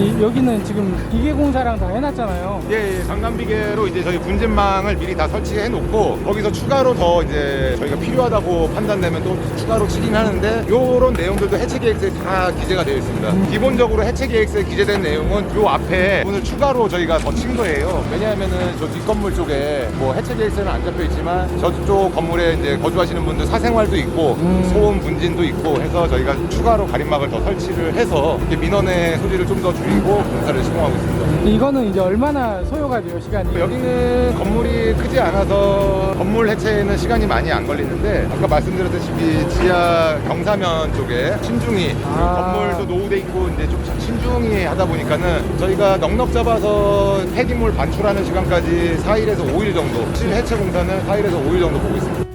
여기는 지금 기계 공사랑 다 해놨잖아요. 예, 예, 강간비계로 이제 저희 분진망을 미리 다 설치해 놓고 거기서 추가로 더 이제 저희가 필요하다고 판단되면 또 추가로 치긴 하는데 요런 내용들도 해체 계획서에 다 기재가 되어 있습니다. 기본적으로 해체 계획서에 기재된 내용은 요 앞에 오늘 추가로 저희가 더 친 거예요. 왜냐하면은 저 뒷건물 쪽에 뭐 해체 계획서는 안 잡혀 있지만 저쪽 건물에 이제 거주하시는 분들 사생활도 있고 소음 분진도 있고 해서 저희가 추가로 가림막을 더 설치를 해서 민원의 소지를 좀더 줄이고 공사를 시공하고 있습니다. 이거는 이제 얼마나 소요가 돼요, 시간이? 여기는 건물이 크지 않아서 건물 해체에는 시간이 많이 안 걸리는데 아까 말씀드렸다시피 지하 경사면 쪽에 신중히 아. 건물도 노후돼 있고 이제 좀 신중히 하다 보니까는 저희가 넉넉 잡아서 폐기물 반출하는 시간까지 4일에서 5일 정도 실 해체 공사는 4일에서 5일 정도 보고 있습니다.